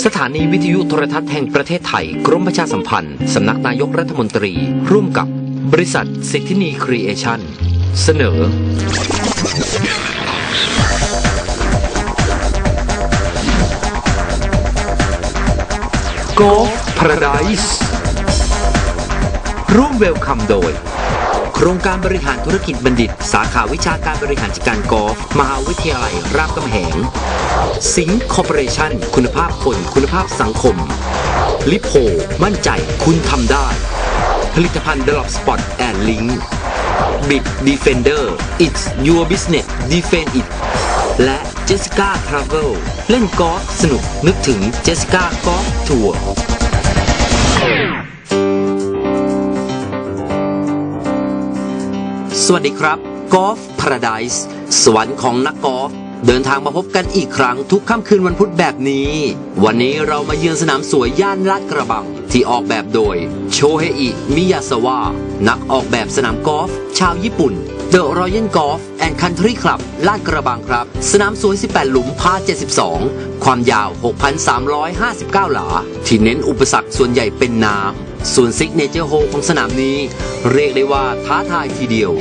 สถานีวิทยุโทรทัศน์แห่งประเทศไทย กรมประชาสัมพันธ์ สำนักนายกรัฐมนตรี ร่วมกับบริษัทสิทธินีครีเอชั่น เสนอ Go Paradise ร่วมเวลคัมโดย โครงการบริหารธุรกิจบัณฑิต สาขาวิชาการบริหารจัดการกอล์ฟมหาวิทยาลัยรามคำแหง สิงห์คอร์ปอเรชั่นคุณภาพคนคุณภาพสังคม ลิโพมั่นใจคุณทำได้ ผลิตภัณฑ์ดลอปสปอตแอนลิงบิดดีเฟนเดอร์ it's your business defend it และ Jessica Travel เล่นกอล์ฟสนุกนึกถึง Jessica Golf Tour สวัสดีครับกอล์ฟพาราไดส์สวรรค์ของนักกอล์ฟ เดินทางมาพบกันอีกครั้งทุกค่ำคืนวันพุธแบบนี้ วันนี้เรามาเยือนสนามสวยย่านลาดกระบัง ที่ออกแบบโดย โชเฮอิ มิยาสวะนักออกแบบสนามกอล์ฟชาวญี่ปุ่น The Royal Golf and Country Club ลาดกระบังครับ สนามสวย 18 หลุมพา72 ความยาว 6,359 หลา ที่เน้นอุปสรรคส่วนใหญ่เป็นน้ำ ส่วนซิกเนเจอร์โฮของสนามนี้ เรียกได้ว่าท้าทายทีเดียว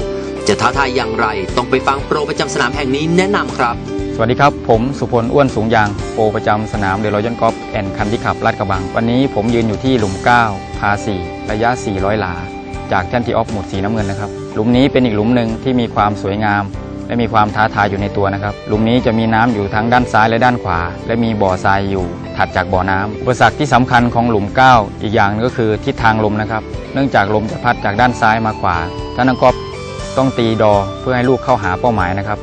จะท้าทายอย่างไรต้องไปฟังโปรประจำสนามแห่งนี้แนะนำครับ สวัสดีครับ ผมสุพลอ้วนสูงยางโปรประจำสนามเดลอยนกอล์ฟแอนคันที่ขับลาดกระบัง วันนี้ผมยืนอยู่ที่หลุม 9 พา 4 ระยะ 400 หลา จากแท่นทีออฟหมุดสีน้ำเงินนะครับ หลุมนี้เป็นอีกหลุมหนึ่งที่มีความสวยงาม และมีความท้าทายอยู่ในตัวนะครับ หลุมนี้จะมีน้ำอยู่ทั้งด้านซ้ายและด้านขวา และมีบ่อทรายอยู่ถัดจากบ่อน้ำอุปสรรคที่สำคัญของหลุม 9 อีกอย่างก็คือทิศทางลมนะครับ เนื่องจากลมจะพัดจากด้านซ้ายมาขวาท่านนักกอล์ฟต้องตีดอเพื่อให้ลูกเข้าหาเป้าหมายนะครับ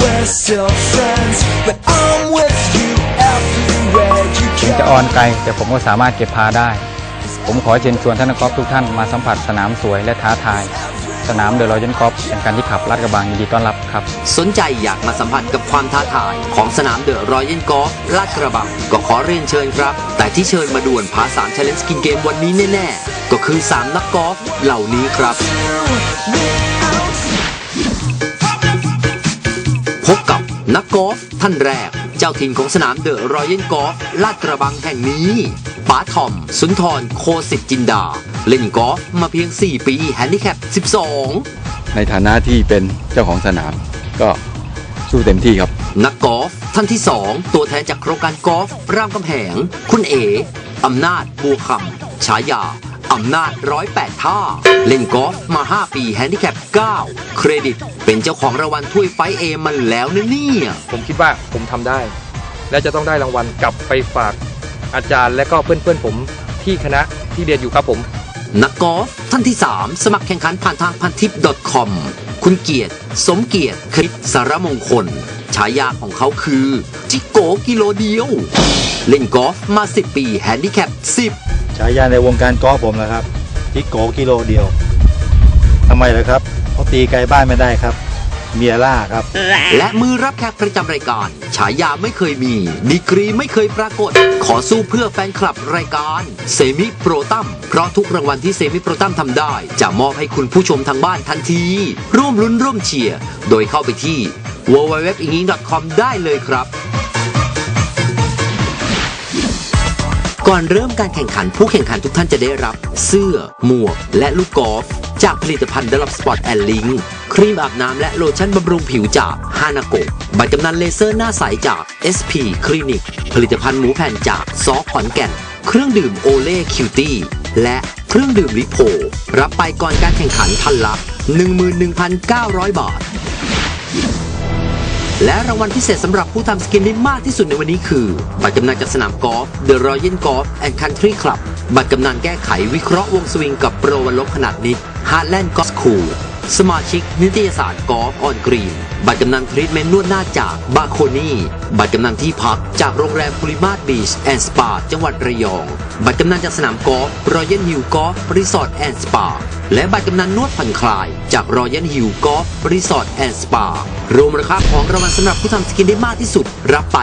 we're still friends, but I'm with you everywhere you ถึงจะออนไกลแต่ผมก็สามารถเก็บพาได้ ผมขอเชิญชวนท่านนักกอล์ฟทุกท่านมาสัมผัสสนามสวยและท้าทาย สนามเดอะรอยัลกอล์ฟเป็นการที่ขับลาดกระบังยินดีต้อนรับครับ สนใจอยากมาสัมผัสกับความท้าทายของสนามเดอะรอยัลกอล์ฟลาดกระบังก็ขอเรียนเชิญครับ แต่ที่เชิญมาด่วนพาสามเชลเลนจ์กินเกมวันนี้แน่ ๆ ก็คือ 3 นักกอล์ฟเหล่านี้ครับ พบกับนักกอล์ฟท่านแรก เจ้าถิ่นของสนามเดอะรอยัลกอล์ฟลาดกระบังแห่งนี้ป๋าทอม สุนทรโคสิทธิ์จินดา เล่นกอล์ฟมาเพียง 4 ปีแฮนดิแคป 12 ในฐานะที่เป็นเจ้าของสนามก็สู้เต็มที่ครับ นักกอล์ฟท่านที่ 2 ตัวแทนจากโครงการกอล์ฟรามคำแหง คุณเอ๋อำนาจบัวคำฉายา อำนาจร้อยแปดท่า เล่นกอล์ฟมา 5 ปีแฮนดิแคป 9 เครดิต เป็นเจ้าของรางวัลถ้วยไฟท์เอมาแล้วนะเนี่ย ผมคิดว่าผมทำได้ และจะต้องได้รางวัลกลับไปฝากอาจารย์และก็เพื่อนๆผมที่คณะที่เรียนอยู่ครับผม นักกอล์ฟท่านที่ 3 สมัครแข่งขันผ่านทางพันทิป .com คุณเกียรติ สมเกียรติคริสสารมงคล ฉายาของเขาคือ จิโกกิโลเดียว เล่นกอล์ฟมา 10 ปีแฮนดิแคป 10 ฉายาในวงการกอล์ฟผมนะครับ จิโกกิโลเดียวทำไมล่ะครับเขาตีไกลบ้านไม่ได้ครับ เมียล่าครับ และมือรับแขกประจำรายการ ฉายาไม่เคยมี ดีกรีไม่เคยปรากฏ ขอสู้เพื่อแฟนคลับรายการ เซมิโปรตัมเพราะทุกรางวัลที่เซมิโปรตัมทำได้ จะมอบให้คุณผู้ชมทางบ้านทันที ร่วมลุ้นร่วมเชียร์ โดยเข้าไปที่ w w w i n g i n g c o m ได้เลยครับก่อนเริ่มการแข่งขันผู้แข่งขันทุกท่านจะได้รับ เสื้อ หมวก และลูกกอล์ฟ จากผลิตภัณฑ์ดลับสปอตแอนลิงครีมอาบน้ำและโลชั่นบำรุงผิวจากฮานาโกะใบกำนันเลเซอร์หน้าใสจาก SP คลินิก ผลิตภัณฑ์หมูแผ่นจากซอขอนแก่น เครื่องดื่มโอเล่คิวตี้และเครื่องดื่มลิโพรับไปก่อนการแข่งขันทันละ 11,900 บาท และรางวัลพิเศษสำหรับผู้ทำสกินได้มากที่สุดในวันนี้คือ บัตรกำนันจากสนามกอล์ฟ The Royal Golf and Country Club บัตรกำนันแก้ไขวิเคราะห์วงสวิงกับโปรวันลบขนาดนิด Heartland Golf School สมาชิกนิตยสารกอล์ฟออนกรีน บัตรกำนันทรีทเมนต์นวดหน้าจากบาโคนี่ บัตรกำนันที่พักจากโรงแรมพูริมาตบีชแอนด์สปาจังหวัดระยอง บัตรกำนันจากสนามกอล์ฟรอยัลฮิลกอล์ฟรีสอร์ทแอนด์สปา และบัตรกำนันนวดผ่อนคลาย จากรอยันฮิลกอล์ฟรีสอร์ทแอนด์สปารวมราคาของรางวัลสำหรับผู้ทำสกินได้มากที่สุด รับไป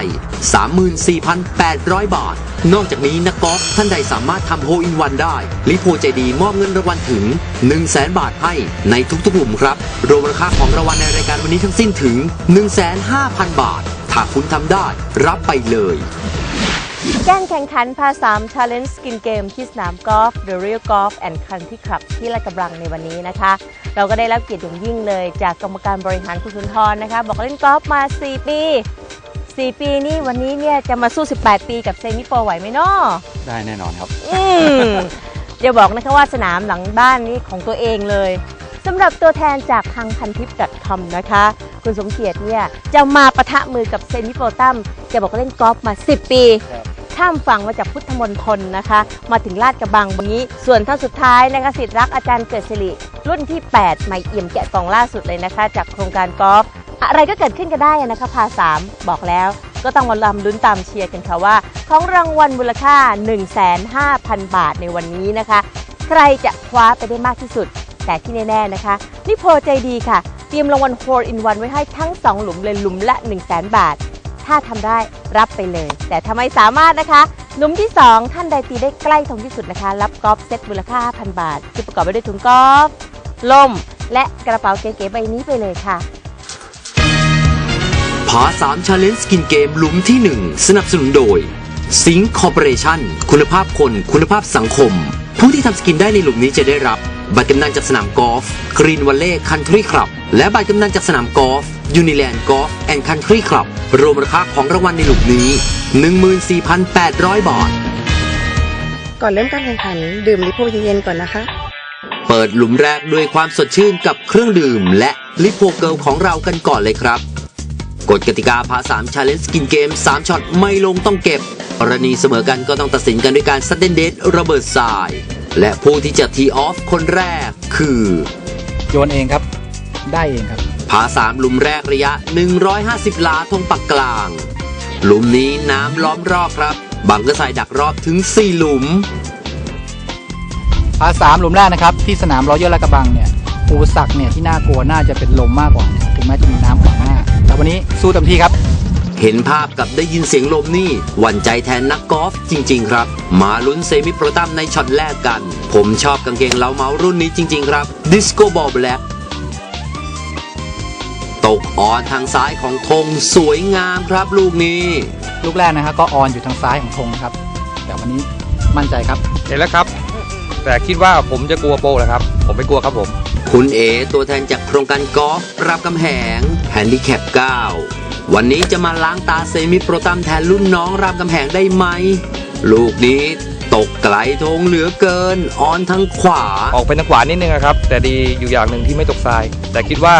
34,800 บาท นอกจากนี้นักกอล์ฟท่านใดสามารถทำโฮอินวันได้ ลิโพใจดีมอบเงินรางวัลถึง 1 0 0 0 0แบาทให้ในทุกๆหลุมครับรวมราคาของรางวัลในรายการวันนี้ทั้งสิ้นถึง 1,500,000 บาทถ้าคุณทำได้ รับไปเลย การแข่งขันพาสาม Challenge Skin Game ที่สนามกอล์ฟ The Real Golf and Country Club ที่ลาดกระบังในวันนี้นะคะ เราก็ได้รับเกียรติอย่างยิ่งเลยจากกรรมการบริหารคุณสุนทรนะคะ บอกเล่นกอล์ฟมา 4 ปี 4 ปีนี่วันนี้เนี่ยจะมาสู้ 18 ปีกับเซมิโปรไหวไหมเนาะได้แน่นอนครับ อืมอย่าบอกนะคะว่าสนามหลังบ้านนี้ของตัวเองเลยสำหรับตัวแทนจากทางพันทิป .com นะคะ คุณสมเกียรติเนี่ยจะมาปะทะมือกับเซนิโปรตัมจะบอกว่าเล่นกอล์ฟมา 10 ปี ข้ามฝั่งมาจากพุทธมณฑลนะคะ มาถึงลาดกระบังวันนี้ ส่วนท่านสุดท้ายนะคะสิทธิ์รักอาจารย์เกิดสิริรุ่นที่ 8 ใหม่เอี่ยมแกะกล่องล่าสุดเลยนะคะ จากโครงการกอล์ฟอะไรก็เกิดขึ้นก็ได้นะคะพาสามบอกแล้ว ก็ต้องมาลำลุ้นตามเชียร์กันค่ะว่า ของรางวัลมูลค่า 1,500,000 บาทในวันนี้นะคะ ใครจะคว้าไปได้มากที่สุด แต่ที่แน่ๆนะคะนี่โพลใจดีค่ะ เตรียมรางวัล4 in 1ไว้ให้ทั้ง 2 หลุมเลยหลุมละ 1 0 0 0 0 0บาท ถ้าทำได้รับไปเลย แต่ถ้าไม่สามารถนะคะ หลุมที่ 2 ท่านใดตีได้ใกล้ตรงที่สุดนะคะ รับกอล์ฟเซ็ตมูลค่า 5,000 บาท ที่ประกอบไปด้วยถุงกอล์ฟล่มและกระเป๋าเก๋ๆใบนี้ไปเลยค่ะพาสามชาเลนจ์สกินเกมหลุมที่ 1 สนับสนุนโดย สิงค์คอร์ปอเรชั่นคุณภาพคนคุณภาพสังคม ผู้ที่ทำสกินได้ในหลุมนี้จะได้รับ บัตรกำนันจากสนามกอล์ฟกรีนวัลเล่คันทรีคลับ และบัตรกำนันจากสนามกอล์ฟ ยูนิแลนด์กอล์ฟแอนด์คันทรีคลับรวมราคาของรางวัลในหลุมนี้ 14,800 บาท ก่อนเริ่มการแข่งขัน ดื่มลิโพเย็นๆก่อนนะคะ เปิดหลุมแรกด้วยความสดชื่นกับเครื่องดื่ม และลิโพเกิลของเรากันก่อนเลยครับกฎกติกาพา3 Challenge สกินเกม 3ช็อตไม่ลงต้องเก็บกรณีเสมอกันก็ต้องตัดสินกันด้วยการซัดเดนเดดระเบิดทราย และผู้ที่จะทีออฟคนแรกคือ โยนเองครับ ได้เองครับพาสามหลุมแรกระยะ 150หลาทงปักกลาง หลุมนี้น้ำล้อมรอบครับ บังก็ใส่ดักรอบถึง 4 หลุมพาสามหลุมแรกนะครับ ที่สนามรอยัลลาดกระบังเนี่ยอุปสรรคเนี่ยที่น่ากลัวน่าจะเป็นลมมากกว่านะครับถึงแม้จะมีน้ำขวางหน้า แต่วันนี้สู้เต็มที่ครับ เห็นภาพกับได้ยินเสียงลมนี่หวั่นใจแทนนักกอล์ฟจริง ๆ ครับ มาลุ้นเซมิโปรตัมในช็อตแรกกัน ผมชอบกางเกงเล้าเมารุ่นนี้จริง ๆ ครับดิสโก้บอลแบล็ก ตกออนทางซ้ายของธงสวยงามครับลูกนี้ ลูกแรกนะครับก็ออนอยู่ทางซ้ายของธงนะครับ แต่วันนี้มั่นใจครับ เห็นแล้วครับ แต่คิดว่าผมจะกลัวโปรเหรอครับ ผมไม่กลัวครับผม คุณเอตัวแทนจากโครงการกอล์ฟรามกำแหงแฮนดิแคป 9 วันนี้จะมาล้างตาเซมิโปรตัมแทนรุ่นน้องรามกำแหงได้ไหม ลูกนี้ตกไกลธงเหลือเกิน ออนทางขวา ออกไปทางขวานิดนึงนะครับ แต่ดีอยู่อย่างหนึ่งที่ไม่ตกทราย แต่คิดว่า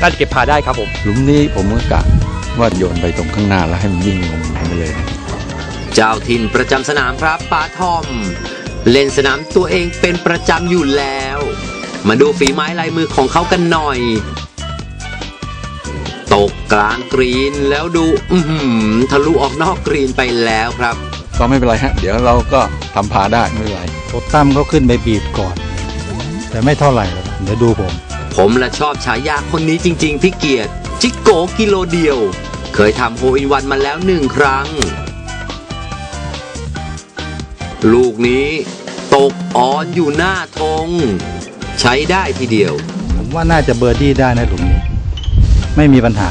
น่าจะเก็บพาได้ครับผม หลุมนี้ผมก็กะว่าโยนไปตรงข้างหน้าแล้วให้มันวิ่งลงไปเลย เจ้าถิ่นประจำสนามครับป้าทอม เล่นสนามตัวเองเป็นประจำอยู่แล้ว มาดูฝีไม้ลายมือของเขากันหน่อย ตกกลางกรีนแล้วดู อือหือทะลุออกนอกกรีนไปแล้วครับ ก็ไม่เป็นไรฮะ เดี๋ยวเราก็ทำพาได้ไม่เป็นไรโคตั้มเขาขึ้นไปบีบก่อน แต่ไม่เท่าไหร่หรอกเดี๋ยวดูผม ผมละชอบฉายาคนนี้จริง ๆ พี่เกียรติจิกโกกิโลเดียว เคยทำโฮอินวันมาแล้วหนึ่งครั้ง ลูกนี้ตกออนอยู่หน้าธงใช้ได้ทีเดียว ผมว่าน่าจะเบอร์ดี้ได้นะหลุมนี้ ไม่มีปัญหา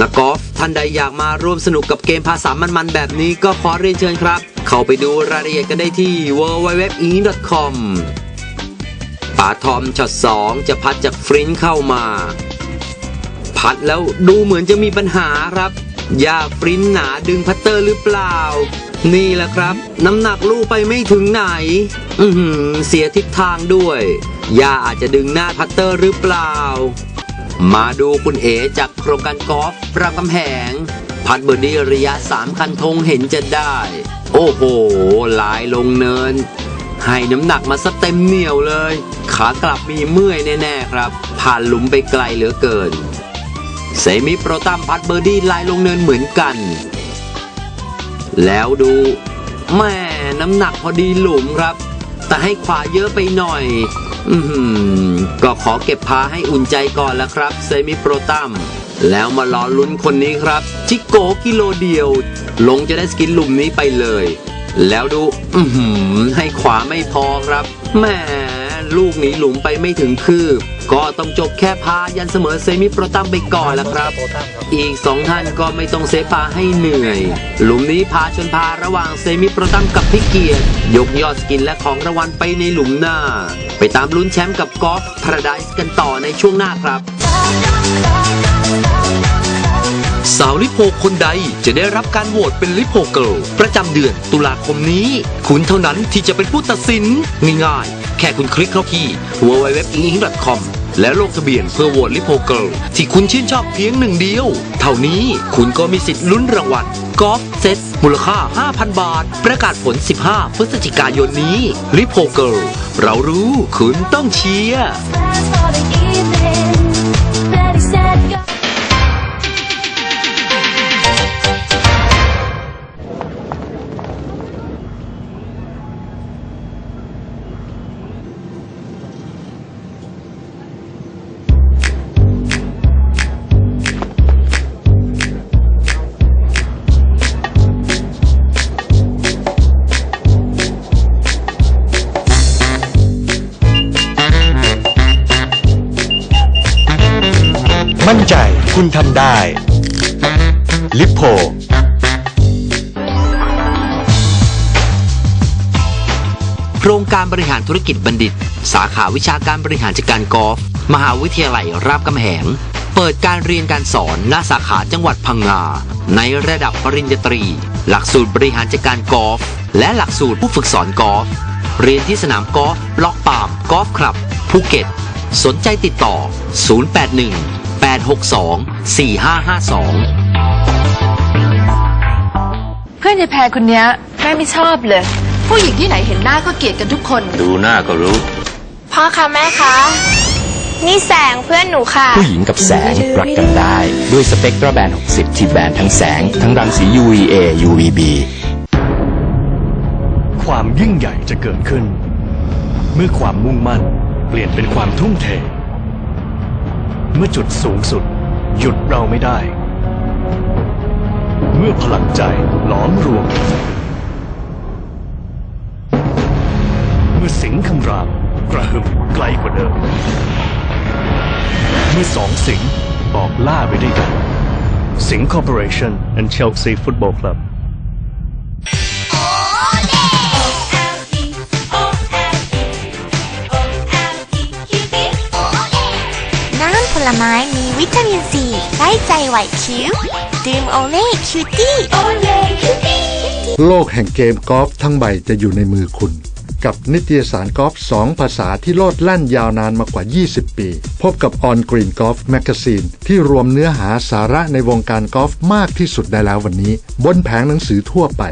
นักกอล์ฟท่านใดอยากมาร่วมสนุกกับเกมภาษามันๆ แบบนี้ก็ขอเรียนเชิญครับ เข้าไปดูรายละเอียดกันได้ที่ www.e.com ป่าทอมช็อต2จะพัดจากฟรินเข้ามา พัดแล้วดูเหมือนจะมีปัญหาครับยาฟรินหนาดึงพัตเตอร์หรือเปล่า นี่แหละครับ น้ำหนักลูกไปไม่ถึงไหน อือหือเสียทิศทางด้วยยาอาจจะดึงหน้าพัตเตอร์หรือเปล่า มาดูคุณเอจากโครงการกอล์ฟรามคำแหง พัดเบอร์ดี้ระยะ 3 คันธงเห็นจะได้ โอ้โหลายลงเนิน ให้น้ำหนักมาซะเต็มเหนียวเลย ขากลับมีเมื่อยแน่ๆครับ ผ่านหลุมไปไกลเหลือเกิน เซมิโปรตัมพัดเบอร์ดี้ลายลงเนินเหมือนกัน แล้วดูแม่น้ำหนักพอดีหลุมครับ แต่ให้ขวาเยอะไปหน่อย อืก็ขอเก็บพาให้อุ่นใจก่อนละครับ เซมิโปรตัมแล้วมารอลุ้นคนนี้ครับจิโกกิโลเดียว ลงจะได้สกินหลุมนี้ไปเลย แล้วดูอือหือให้ขวาไม่พอครับแหมลูกหนีหลุมไปไม่ถึงคืบ ก็ต้องจบแค่พายันเสมอเซมิโปรตัมไปก่อนละครับ อีกสองท่านก็ไม่ต้องเซฟพาให้เหนื่อย หลุมนี้พาชนพาระหว่างเซมิโปรตัมกับพี่เกียรติยกยอดสกินและของรางวัลไปในหลุมหน้า ไปตามลุ้นแชมป์กับกอล์ฟพาราไดส์กันต่อในช่วงหน้าครับ สาวลิโพคนใดจะได้รับการโหวตเป็นลิโพเกิลประจำเดือนตุลาคมนี้ คุณเท่านั้นที่จะเป็นผู้ตัดสินง่ายๆ แค่คุณคลิกเข้าที่ www.ing.com แล้วลงทะเบียนเพื่อโหวตลิโพเกิลที่คุณชื่นชอบเพียงหนึ่งเดียว เท่านี้คุณก็มีสิทธิ์ลุ้นรางวัลกอล์ฟเซตมูลค่า 5,000 บาท ประกาศผล 15 พฤศจิกายนนี้ลิโพเกิลเรารู้คุณต้องเชียร์ ทำได้ ลิปโพโครงการบริหารธุรกิจบัณฑิต สาขาวิชาการบริหารจัดการกอล์ฟมหาวิทยาลัยรามคำแหง เปิดการเรียนการสอนณสาขาจังหวัดพังงา ในระดับปริญญาตรี หลักสูตรบริหารจัดการกอล์ฟและหลักสูตรผู้ฝึกสอนกอล์ฟเรียนที่สนามกอล์ฟล็อกปามกอล์ฟคลับภูเก็ต สนใจติดต่อ 081 862 4552เพื่อนยายแพรคนเนี้ยแม่ไม่ชอบเลย ผู้หญิงที่ไหนเห็นหน้าก็เกลียดกันทุกคน ดูหน้าก็รู้ พ่อคะแม่คะนี่แสงเพื่อนหนูค่ะ ผู้หญิงกับแสงรักกันได้ ด้วยสเปกตราแบน 60 ที่แบนทั้งแสง ทั้งรังสี UVA UVB ความยิ่งใหญ่จะเกิดขึ้น เมื่อความมุ่งมั่น เปลี่ยนเป็นความทุ่มเท เมื่อจุดสูงสุด หยุดเราไม่ได้ เมื่อพลังใจหลอมรวม เมื่อสิงคำรามกระหึ่มไกลกว่าเดิม เมื่อสองสิงบอกล่าไปด้วยกันสิงห์คอร์ปอเรชั่น and Chelsea Football Club ลไม้มีวิตามินซีใช้ใจไหวคิ้วดื่มโอเล่คิวตี้โอเล่คิวตี้โลกแห่งเกมกอล์ฟทั้งใบจะอยู่ในมือคุณ กับนิตยสารกอล์ฟ2ภาษาที่โลดแล่นยาวนานมากว่า 20 ปี พบกับ On Green Golf Magazine ที่รวมเนื้อหาสาระในวงการกอล์ฟมากที่สุดได้แล้ววันนี้ บนแผงหนังสือทั่วไป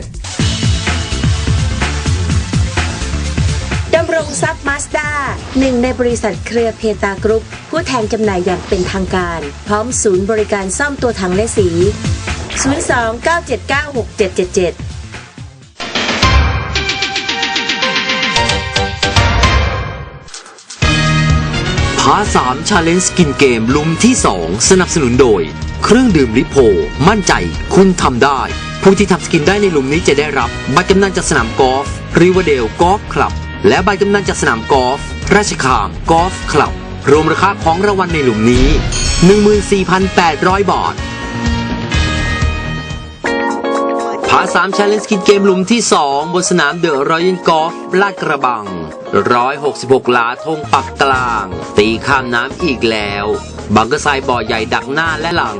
ดำรงทรัพย์มาสด้าหนึ่งในบริษัทเครือเพตากรุ๊ป ผู้แทนจำหน่ายอย่างเป็นทางการ พร้อมศูนย์บริการซ่อมตัวถังและสี 02-979-6777พาสามชาเลนจ์กินเกมลุมที่ 2 สนับสนุนโดย เครื่องดื่มลิโพ มั่นใจคุณทำได้ ผู้ที่ทำสกินได้ในลุมนี้จะได้รับใบกำนันจากสนามกอล์ฟริวเดลกอล์ฟคลับ และใบกำนันจากสนามกอล์ฟราชคามกอล์ฟคลับ รวมราคาของรางวัลในหลุมนี้ 14,800 บาทพาสามชาเลนจ์กินเกมหลุมที่ 2 บนสนามเดอะรอยัลกอล์ฟลาดกระบัง 166หลาธงปักกลาง ตีข้ามน้ำอีกแล้ว บังกะไซบ่อใหญ่ดักหน้าและหลัง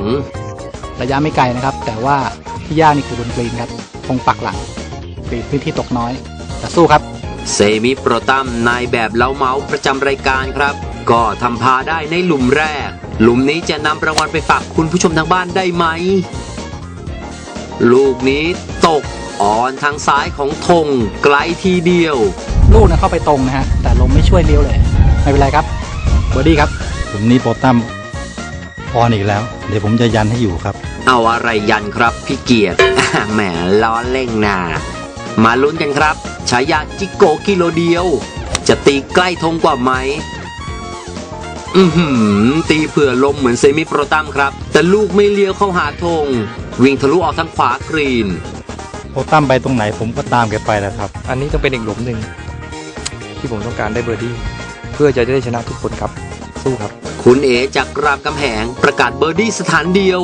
ระยะไม่ไกลนะครับ แต่ว่าที่ยากนี่คือบนกรีนครับคงปักหลังกรีนพื้นที่ตกน้อย แต่สู้ครับ เซมิโปรตัมนายแบบเล้าเมาส์ประจำรายการครับ ก็ทำพาได้ในหลุมแรก หลุมนี้จะนำรางวัลไปฝากคุณผู้ชมทางบ้านได้ไหม ลูกนี้ตกอ่อนทางซ้ายของธงไกลทีเดียว ลูกนะเข้าไปตรงนะฮะ แต่ลมไม่ช่วยเลี้ยวเลย ไม่เป็นไรครับเบอร์ดี้ครับ ผมนี้โปรตัมออนอีกแล้ว เดี๋ยวผมจะยันให้อยู่ครับ เอาอะไรยันครับพี่เกียรติแหมล้อเล่งนามาลุ้นกันครับ ฉายาจิโกกิโลเดียว จะตีใกล้ธงกว่าไหม อือหือตีเผื่อลมเหมือนเซมิโปรตัมครับ แต่ลูกไม่เลี้ยวเข้าหาธง วิ่งทะลุออกทางขวากรีน โอตั้มไปตรงไหนผมก็ตามแกไปแล้วครับ อันนี้ต้องเป็นอีกหลุมหนึ่งที่ผมต้องการได้เบอร์ดี้ เพื่อจะได้ชนะทุกคนครับ สู้ครับ คุณเอจากรามกำแหงประกาศเบอร์ดี้สถานเดียว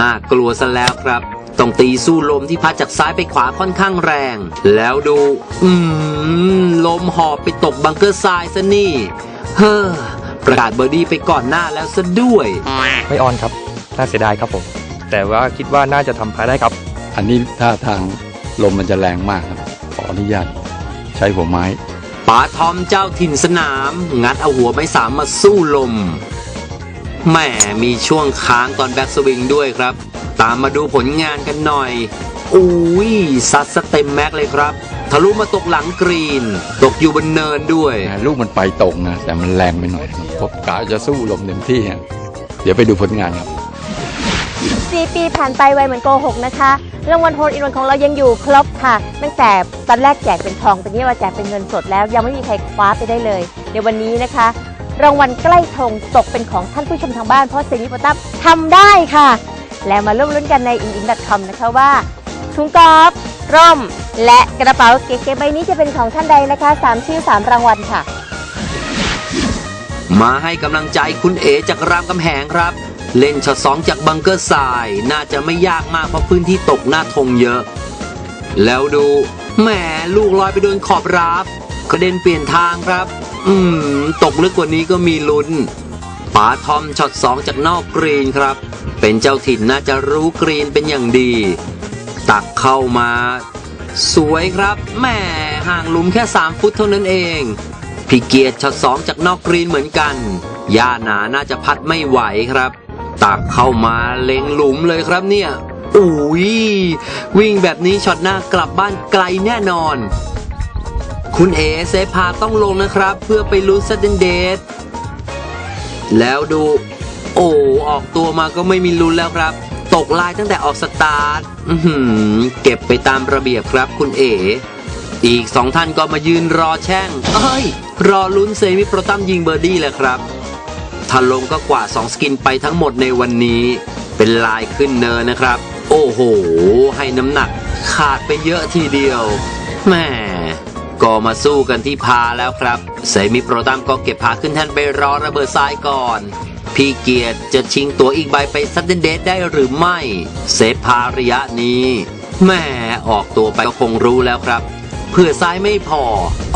น่ากลัวซะแล้วครับ ต้องตีสู้ลมที่พัดจากซ้ายไปขวาค่อนข้างแรง แล้วดู อืม ลมหอบไปตกบังเกอร์ทรายซะนี่ เฮ้อ ประกาศเบอร์ดี้ไปก่อนหน้าแล้วซะด้วย ไม่ออนครับ น่าเสียดายครับผม แต่ว่าคิดว่าน่าจะทำพาได้ครับ อันนี้ถ้าทางลมมันจะแรงมากครับ ขออนุญาตใช้หัวไม้ป๋าทอมเจ้าถิ่นสนาม งัดเอาหัวไม้สามมาสู้ลมแหมมีช่วงค้างตอนแบ็กสวิงด้วยครับ ตามมาดูผลงานกันหน่อยอุ้ยซัดสเต็มแม็กเลยครับ ทะลุมาตกหลังกรีน ตกอยู่บนเนินด้วย ลูกมันไปตรงนะ แต่มันแรงไปหน่อยครับผมกะจะสู้ลมเต็มที่ฮะเดี๋ยวไปดูผลงานครับ4ปีผ่านไปไวเหมือนโกหกนะคะ รางวัลโฮลอินวันของเรายังอยู่ครบค่ะ ตั้งแต่ตอนแรกแจกเป็นทองตอนนี้ว่าแจกเป็นเงินสดแล้ว ยังไม่มีใครคว้าไปได้เลย เดี๋ยววันนี้นะคะ รางวัลใกล้ธงตกเป็นของท่านผู้ชมทางบ้านเพราะเซนิโปตัมทำได้ค่ะ แล้วมาร่วมลุ้นกันในอินอินดัตคอมนะคะว่าถุงกอล์ฟร่ม และกระเป๋าเก๋ๆใบนี้จะเป็นของท่านใดนะคะสามชื่อสามรางวัลค่ะ มาให้กำลังใจคุณเอจากรามกำแหงครับ เล่นช็อตสองจากบังเกอร์ทราย น่าจะไม่ยากมากเพราะพื้นที่ตกหน้าธงเยอะ แล้วดูแหมลูกลอยไปโดนขอบราฟกระเด็นเปลี่ยนทางครับ อืม ตกลึกกว่านี้ก็มีลุ้นป๋าทอมช็อตสองจากนอกกรีนครับ เป็นเจ้าถิ่นน่าจะรู้กรีนเป็นอย่างดี ตักเข้ามา สวยครับแหมห่างหลุมแค่ 3 ฟุตเท่านั้นเองพี่เกียรติช็อตสองจากนอกกรีนเหมือนกันย่าหนาน่าจะพัดไม่ไหวครับ ตักเข้ามาเล็งหลุมเลยครับเนี่ยอุ้ยวิ่งแบบนี้ช็อตหน้ากลับบ้านไกลแน่นอน คุณเอเซพาต้องลงนะครับ เพื่อไปลุ้นซัดเดนเดทแล้วดู อ้ออกตัวมาก็ไม่มีลุ้นแล้วครับ ตกลายตั้งแต่ออกสตาร์ทเก็บไปตามระเบียบครับคุณเออีกสองท่านก็มายืนรอแช่งเอ้ย รอลุ้นเซมิโปรตัมยิงเบอร์ดี้แหละครับถ้าลงก็กว่า 2 สกินไปทั้งหมดในวันนี้ เป็นลายขึ้นเนินนะครับ โอ้โห ให้น้ำหนักขาดไปเยอะทีเดียวแม่ก็มาสู้กันที่พาแล้วครับ เซมิโปรตัมก็เก็บพาขึ้นแท่นไปรอระเบิดทรายก่อน พี่เกียรติจะชิงตัวอีกใบไปซัดเดนเดทได้หรือไม่ เซฟพาระยะนี้แม่ออกตัวไปก็คงรู้แล้วครับ เพื่อซ้ายไม่พอ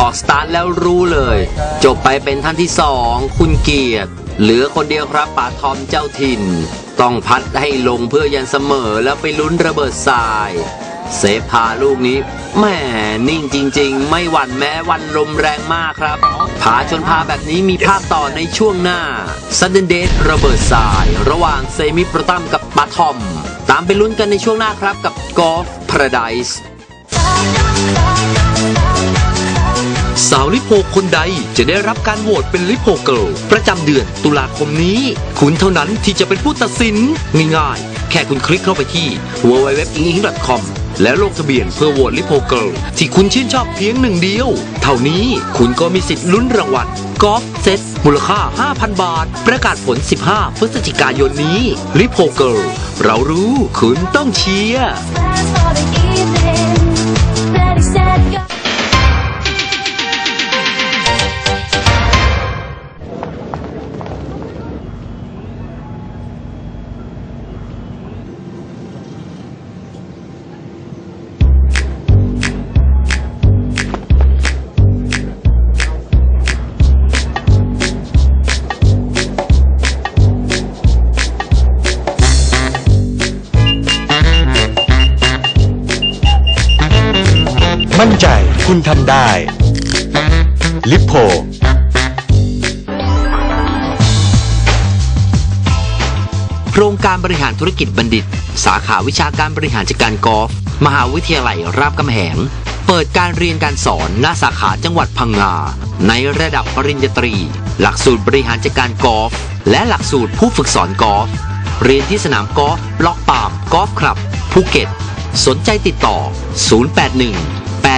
ออกสตาร์ทแล้วรู้เลย จบไปเป็นท่านที่สองคุณเกียรติ เหลือคนเดียวครับป่าทอมเจ้าถิ่น ต้องพัดให้ลงเพื่อยันเสมอแล้วไปลุ้นระเบิดทราย เซฟพาลูกนี้แหม่นิ่งจริง ๆ ไม่หวั่นแม้วันลมแรงมากครับผาชนพาแบบนี้มีภาคต่อในช่วงหน้าซันเดนเดทระเบิดทราย ระหว่างเซมิโปรตัมกับปาทอม ตามไปลุ้นกันในช่วงหน้าครับกับกอล์ฟพาราไดส์สาวลิโพคนใดจะได้รับการโหวตเป็นลิโพเกิลประจำเดือนตุลาคมนี้ คุณเท่านั้นที่จะเป็นผู้ตัดสินง่ายๆ แค่คุณคลิกเข้าไปที่ www.inging.com แล้วลงทะเบียนเพื่อโหวตลิโพเกิลที่คุณชื่นชอบเพียงหนึ่งเดียว เท่านี้คุณก็มีสิทธิ์ลุ้นรางวัลกอล์ฟเซตมูลค่า 5,000 บาท ประกาศผล 15 พฤศจิกายนนี้ลิโพเกิลเรารู้คุณต้องเชียร์ คุณทำได้ ลิปโพโครงการบริหารธุรกิจบัณฑิต สาขาวิชาการบริหารจัดการกอล์ฟมหาวิทยาลัยรามคำแหง เปิดการเรียนการสอนณสาขาจังหวัดพังงา ในระดับปริญญาตรี หลักสูตรบริหารจัดการกอล์ฟและหลักสูตรผู้ฝึกสอนกอล์ฟเรียนที่สนามกอล์ฟล็อกปามกอล์ฟคลับภูเก็ต สนใจติดต่อ 081 862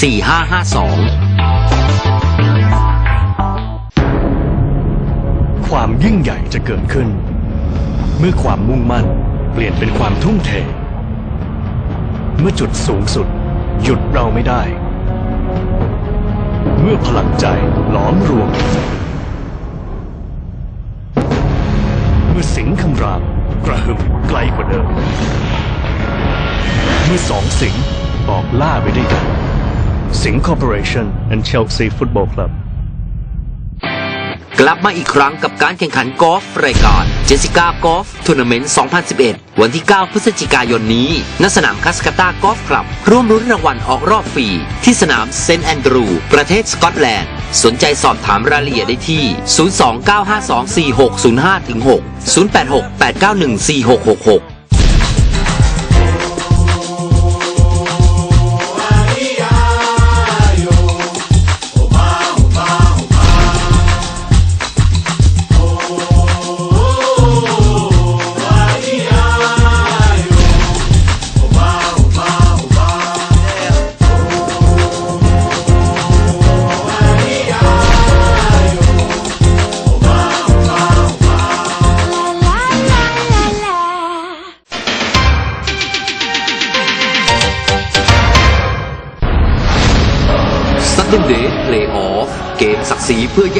4552 ความยิ่งใหญ่จะเกิดขึ้น เมื่อความมุ่งมั่นเปลี่ยนเป็นความทุ่มเท เมื่อจุดสูงสุด หยุดเราไม่ได้ เมื่อพลังใจหลอมรวม เมื่อสิงคำรามกระหึ่มไกลกว่าเดิม เมื่อสองสิง ออกล่าไปด้วยกัน สิงห์คอร์ปอเรชั่น and Chelsea Football Club กลับมาอีกครั้งกับการแข่งขันกอล์ฟรายการเจสิก้ากอล์ฟทัวร์นาเมนต์ 2011 วันที่ 9 พฤศจิกายนนี้ ณ สนามคัสกาตากอล์ฟคลับ ร่วมรุ้นรางวัลออกรอบฟรี ที่สนามเซนต์แอนดรู ประเทศสกอตแลนด์ สนใจสอบถามรายละเอียดได้ที่ 029524605-6 086-891-4666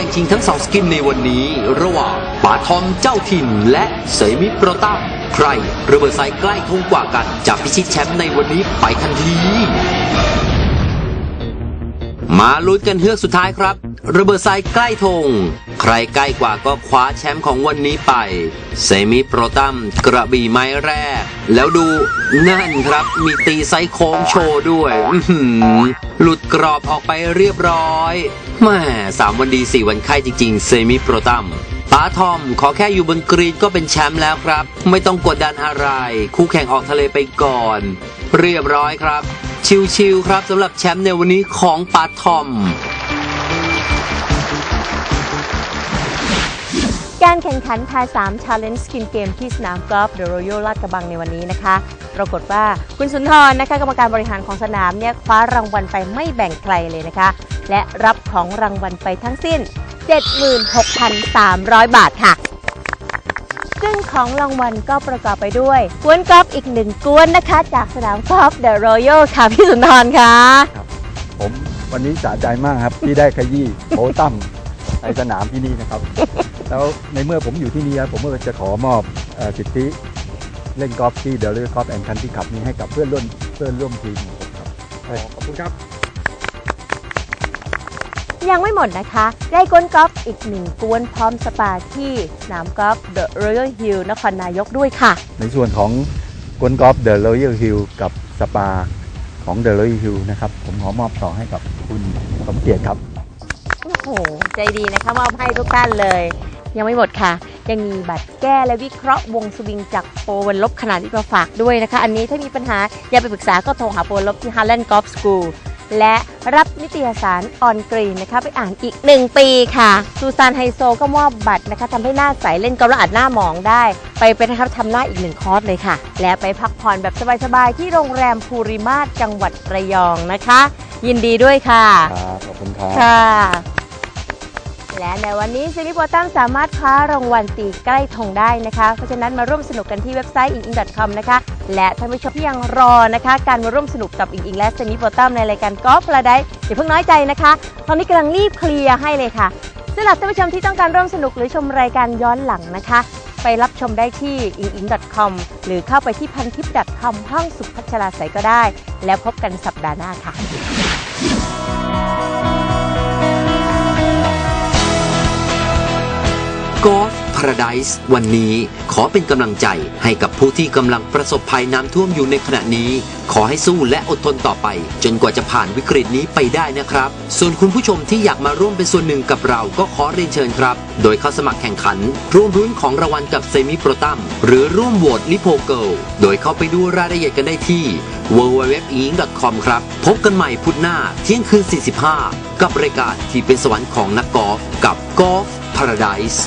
งชิงทั้งสองสกินในวันนี้ ระหว่างป่าทอมเจ้าถิ่น และเสมิโปรตัมใครระเบิดไซใกล้ทงกว่ากันจะพิชิตแชมป์ในวันนี้ไปทันที มาลุ้นกันเฮือกสุดท้ายครับ ระเบิดทรายใกล้ธง ใครใกล้กว่าก็คว้าแชมป์ของวันนี้ไป เซมิโปรตัมกระบี่ไม้แรก แล้วดูนั่นครับ มีตีไซโค้งโชว์ด้วยอื้อหือหลุดกรอบออกไปเรียบร้อยแม่สามวันดีสี่วันไข้จริง ๆ เซมิโปรตัมป้าทอมขอแค่อยู่บนกรีนก็เป็นแชมป์แล้วครับ ไม่ต้องกดดันอะไร คู่แข่งออกทะเลไปก่อน เรียบร้อยครับ ชิวๆครับสำหรับแชมป์ในวันนี้ของปาทอม การแข่งขันทาย 3 Challenge Skin Game ที่สนามกอล์ฟเดอะรอยัลลาดกระบังในวันนี้นะคะ ปรากฏว่าคุณสุนทรนะคะกรรมการบริหารของสนามเนี่ยคว้ารางวัลไปไม่แบ่งใครเลยนะคะ และรับของรางวัลไปทั้งสิ้น 76,300 บาทค่ะ ซึ่งของรางวัลก็ประกอบไปด้วยกวนกอล์ฟอีกหนึ่งกวนนะคะ จากสนามกอล์ฟเดอะรอยัลค่ะพี่สุนทรค่ะผมวันนี้สะใจมากครับ ที่ได้ขยี้โอตั้มในสนามที่นี่นะครับ แล้วในเมื่อผมอยู่ที่นี่ครับผมก็จะขอมอบเอ่อสิทธิเล่นกอล์ฟที่เดลเลอร์กอล์ฟแอนด์คันที่ขับนี้ให้กับเพื่อนร่วมเพื่อนร่วมทีมของผมครับขอบคุณครับ ยังไม่หมดนะคะ ได้กวนกอล์ฟอีกหนึ่งกวนพร้อมสปาที่สนามกอล์ฟเดอะรอยัลฮิลนครนายกด้วยค่ะ ในส่วนของกวนกอล์ฟเดอะรอยัลฮิลกับสปาของเดอะรอยัลฮิลนะครับ ผมขอมอบต่อให้กับคุณสมเกียรติครับ โอ้โห ใจดีนะคะมอบให้ทุกท่านเลย ยังไม่หมดค่ะ ยังมีบัตรแก้และวิเคราะห์วงสวิงจากโปรวันลบขนาดที่มาฝากด้วยนะคะ อันนี้ถ้ามีปัญหาอย่าไปปรึกษาก็โทรหาโปรวันลบที่ Harland Golf School และรับนิตยสารออนกรีนนะคะไปอ่านอีก 1 ปีค่ะซูซานไฮโซก็มอบบัตรนะคะทำให้หน้าใสเล่นกอล์ฟแล้วอาจหน้าหมองได้ ไปเป็นนะครับทำหน้าอีกหนึ่งคอร์สเลยค่ะ และไปพักผ่อนแบบสบายๆ ที่โรงแรมภูริมาศจังหวัดระยองนะคะ ยินดีด้วยค่ะ ครับขอบคุณครับ ค่ะ และในวันนี้ซิลิโบตัมสามารถคว้ารางวัลตีใกล้ธงได้นะคะ เพราะฉะนั้นมาร่วมสนุกกันที่เว็บไซต์ i n i n c o m นะคะ และท่านผู้ชมที่ยังรอนะคะ การมาร่วมสนุกกับอิงอิงและซิลิโบตัมในรายการกอล์ฟพลาไดอย่าเพิ่งน้อยใจนะคะ ตอนนี้กำลังรีบเคลียร์ให้เลยค่ะสำหรับท่านผู้ชมที่ต้องการร่วมสนุกหรือชมรายการย้อนหลังนะคะ ไปรับชมได้ที่ i n i n c o m หรือเข้าไปที่พันทิป .com ห้องสุขพัชราใสก็ได้ แล้วพบกันสัปดาห์หน้าค่ะ กอล์ฟพาราไดส์วันนี้ขอเป็นกำลังใจให้กับผู้ที่กำลังประสบภัยน้ำท่วมอยู่ในขณะนี้ ขอให้สู้และอดทนต่อไป จนกว่าจะผ่านวิกฤตนี้ไปได้นะครับ ส่วนคุณผู้ชมที่อยากมาร่วมเป็นส่วนหนึ่งกับเราก็ขอเรียนเชิญครับ โดยเข้าสมัครแข่งขัน ร่วมรุ้นของรางวัลกับเซมิโปรตัมหรือร่วมโหวตลิโพเกิลโดยเข้าไปดูรายละเอียดกันได้ที่ www.ing.com ครับ พบกันใหม่พุธหน้าเที่ยงคืน 45 กับรายการที่เป็นสวรรค์ของนักกอล์ฟกับกอล์ฟพาราไดส์